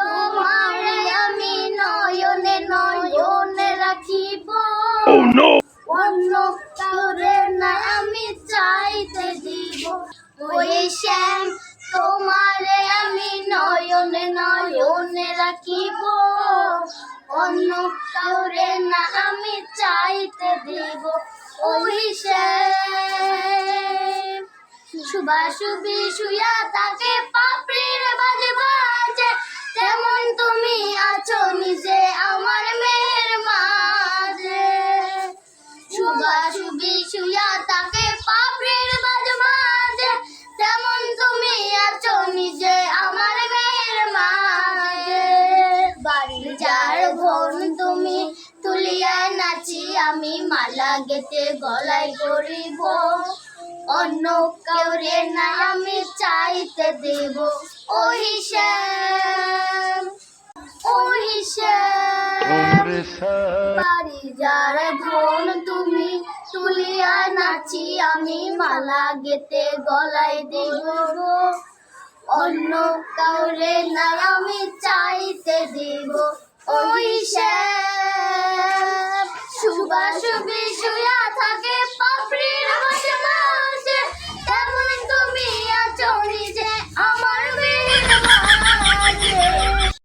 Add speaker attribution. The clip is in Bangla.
Speaker 1: তোমার আমি নয়নে নয়নে রাখিব। অন্য কাউরে না আমি চাইতে দিব। ওই শ্যাম তোমারে আমি নয়নে নয়নে রাখিব। অন্য কাউরে না আমি চাইতে দিব। ওই শ্যাম শুভাশুভি শুয়া শুভাশুভি শুয়া তাকে পাপড়ির বাজে বাজে তেমন তুমি আছো নিজে আমার মেয়ের মাঝে। বাড়ির যার বোন তুমি তুলিয়া নাচি, আমি মালা গেতে গলায় করিব। অন্য কেউরে না আমি চাইতে দেব। ওই শ্যাম ওই শ্যাম। যার ধন তুমি তুলিয়া নাচি, আমি মালা গেতে গলায় দিব অন্য কাউরে না আমি চাইতে দিব। ওই শ্যাম শুভা শুভি